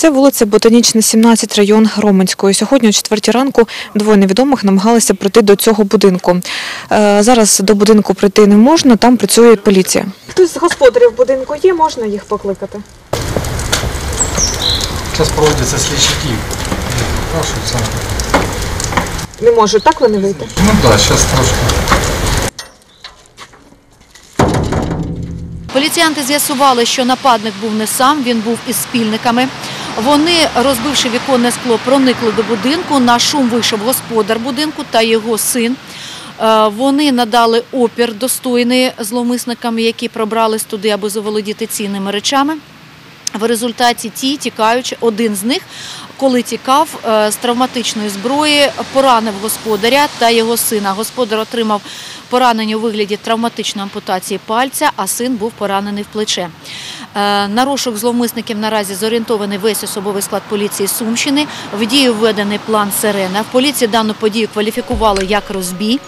Це вулиця Ботанічна, 17, район Роменської. Сьогодні о 4 ранку двоє невідомих намагалися прийти до цього будинку. Е, Зараз до будинку прийти не можна, там працює поліція. Хтось з господарів будинку є, можна їх покликати? Зараз проводяться слідчі дії. Не можуть, так вони вийти? Ну так, да, зараз трошки. Поліціянти з'ясували, що нападник був не сам, він був із спільниками. Вони, розбивши віконне скло, проникли до будинку. На шум вийшов господар будинку та його син. Е, Вони надали опір достойний зловмисникам, які пробрались туди, аби заволодіти цінними речами. В результаті ті, тікаючи, один з них, коли тікав е, з травматичної зброї, поранив господаря та його сина. Господар отримав поранення у вигляді травматичної ампутації пальця, а син був поранений в плече. Е, На розшук зловмисників наразі зорієнтований весь особовий склад поліції Сумщини. В дію введений план «Сирена». В поліції дану подію кваліфікували як розбій.